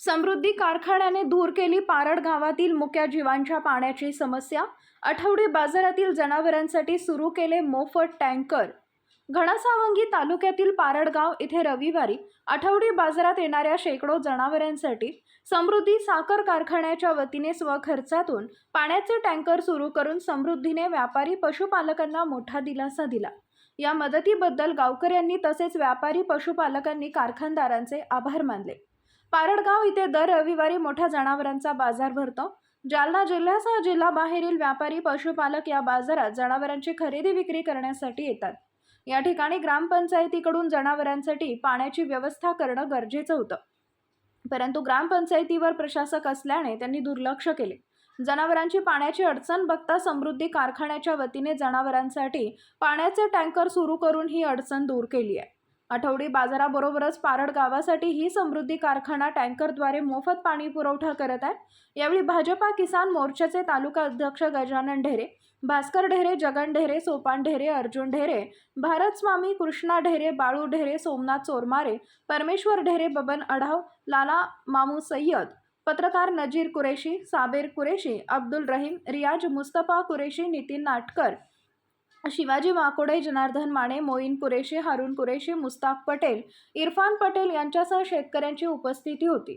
समृद्धी कारखान्याने दूर केली पारड गावातील मुक्या जीवांच्या पाण्याची समस्या. आठवडी बाजारातील जनावरांसाठी सुरू केले मोफत टँकर. घनसावंगी तालुक्यातील पारडगाव इथे रविवारी आठवडी बाजारात येणाऱ्या शेकडो जनावरांसाठी समृद्धी साखर कारखान्याच्या वतीने स्वखर्चातून पाण्याचे टँकर सुरू करून समृद्धीने व्यापारी पशुपालकांना मोठा दिलासा दिला. या मदतीबद्दल गावकऱ्यांनी तसेच व्यापारी पशुपालकांनी कारखानदारांचे आभार मानले. पारडगाव इथे दर रविवारी मोठ्या जनावरांचा बाजार भरतो. जालना जिल्ह्यासह जिल्हाबाहेरील व्यापारी पशुपालक या बाजारात जनावरांची खरेदी विक्री करण्यासाठी येतात. या ठिकाणी ग्रामपंचायतीकडून जनावरांसाठी पाण्याची व्यवस्था करणं गरजेचं होतं. परंतु ग्रामपंचायतीवर प्रशासक असल्याने त्यांनी दुर्लक्ष केले. जनावरांची पाण्याची अडचण बघता समृद्धी कारखान्याच्या वतीने जनावरांसाठी पाण्याचे टँकर सुरू करून ही अडचण दूर केली आहे. आठवडी बाजाराबरोबरच पारड गावासाठी ही समृद्धी कारखाना टँकरद्वारे मोफत पाणी पुरवठा करत आहे यावेळी भाजपा किसान मोर्चाचे तालुका अध्यक्ष गजानन ढेरे भास्कर ढेरे जगन ढेरे सोपान ढेरे अर्जुन ढेरे भारत स्वामी कृष्णा ढेरे बाळू ढेरे सोमनाथ चोरमारे परमेश्वर ढेरे बबन अढाव लाला मामू सय्यद पत्रकार नजीर कुरेशी साबेर कुरेशी अब्दुल रहीम रियाज मुस्तफा कुरेशी नितीन नाटकर शिवाजी वाकोडे जनार्दन माने मोईन कुरेशी हारून कुरेशी मुस्ताक पटेल इरफान पटेल यांच्यासह शेतकऱ्यांची उपस्थिती होती.